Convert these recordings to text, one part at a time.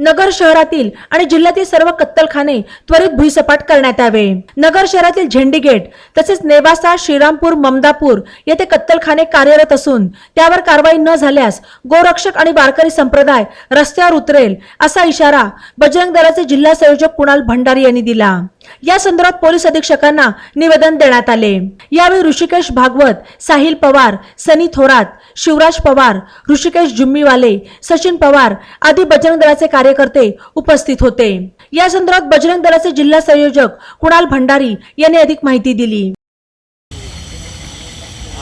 नगर शहरातील आणि जिल्ह्यातील सर्व कत्तलखाने त्वरित भुईसपाट करण्यात यावे. नगर शहरातील झेंडी गेट तसेच नेवासा श्रीरामपूर ममदापूर येथे कत्तलखाने कार्यरत असून त्यावर कारवाई न झाल्यास गोरक्षक आणि वारकरी संप्रदाय रस्त्यावर उतरेल असा इशारा बजरंग दलाचे जिल्हा संयोजक कुणाल भंडारी यांनी दिला. या संदर्भात पोलीस अधीक्षकांना निवेदन देण्यात आले. यावेळी ऋषिकेश भागवत साहिल पवार सनी थोरात शिवराज पवार ऋषिकेश जुम्मीवाले सचिन पवार आदी बजरंग दलाचे कार्यकर्ते उपस्थित होते. या संदर्भात बजरंग दलाचे जिल्हा संयोजक कुणाल भंडारी यांनी अधिक माहिती दिली.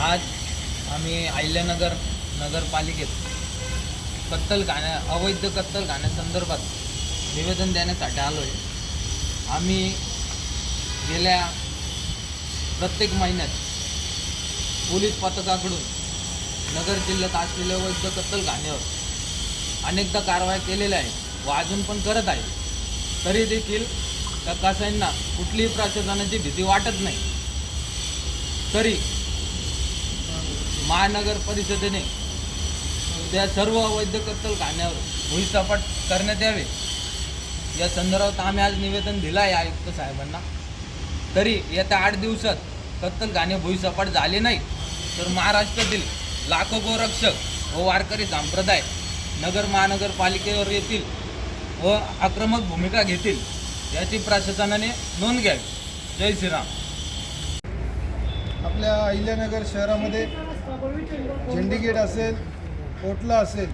आज आम्ही अहिल्यानगर नगरपालिकेत कत्तलखान्या अवैध कत्तलखान्यासंदर्भात निवेदन देण्यासाठी आलो आहे आम्ही गेल्या प्रत्येक महिन्यात पोलीस पथकाकडून नगर जिल्ह्यात असलेल्या वैध कत्तलखान्यावर अनेकदा कारवाई केलेल्या आहे व अजून पण करत आहे. तरी देखील त्या कुठलीही प्रशासनाची भीती वाटत नाही. तरी महानगर परिषदेने त्या सर्व अवैध कत्तलखान्यावर भुईसपाट करण्यात यावे. या संदर्भात आम्ही आज निवेदन दिलं आहे आयुक्त साहेबांना. तरी येत्या आठ दिवसात कत्तलखाने भुईसपाट झाले नाही तर महाराष्ट्रातील लाखो गोरक्षक व वारकरी संप्रदाय नगर महानगरपालिकेवर येतील व आक्रमक भूमिका घेतील याची प्रशासनाने नोंद घ्यावी. जय श्रीराम. आपल्या अहिल्यानगर शहरामध्ये झेंडी गेट असेल कोटला असेल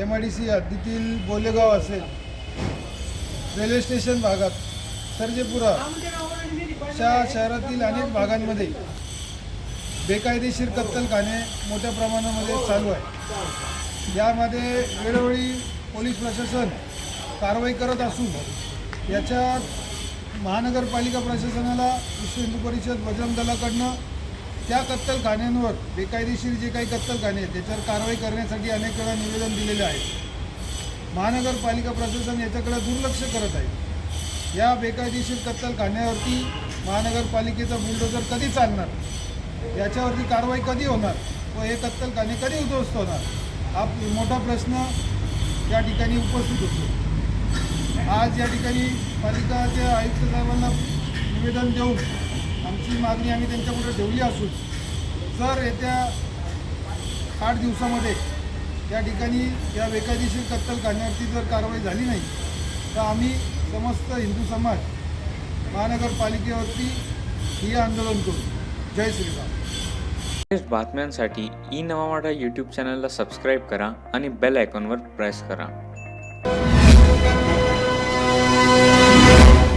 एम आय डी सी हद्दीतील बोलेगाव असेल रेल्वे स्टेशन भागात सर्जेपुरा अशा शहरातील अनेक भागांमध्ये बेकायदेशीर कत्तलखाने मोठ्या प्रमाणामध्ये चालू आहे यामध्ये वेळोवेळी पोलीस प्रशासन कारवाई करत असून याच्यात महानगरपालिका प्रशासनाला विश्व हिंदू परिषद बजरंग दलाकडनं त्या कत्तलखान्यांवर बेकायदेशीर जे काही कत्तलखाने आहेत त्याच्यावर कारवाई करण्यासाठी अनेक वेळा निवेदन दिलेले आहे. महानगरपालिका प्रशासन याच्याकडे दुर्लक्ष करत आहे. या बेकायदेशीर कत्तलखान्यावरती महानगरपालिकेचा बुलडोजर कधी चालणार? याच्यावरती कारवाई कधी होणार? व हे कत्तलखाने कधी उद्ध्वस्त होणार? हा मोठा प्रश्न या ठिकाणी उपस्थित होतो. आज या ठिकाणी पालिकाच्या आयुक्त साहेबांना निवेदन देऊन आमची मागणी आम्ही त्यांच्यापुढे ठेवली असून जर येत्या आठ दिवसामध्ये या ठिकाणी या बेकायदेशीर कत्तलखान्यावरती जर कारवाई झाली नाही तर आम्ही समस्त हिंदू समाज महानगरपालिकेवरती हे आंदोलन करू. जय श्रीराम. लेटेस्ट बातम्यांसाठी ई नवामाठा यूट्यूब चॅनलला सबस्क्राईब करा आणि बेल आयकॉनवर प्रेस करा.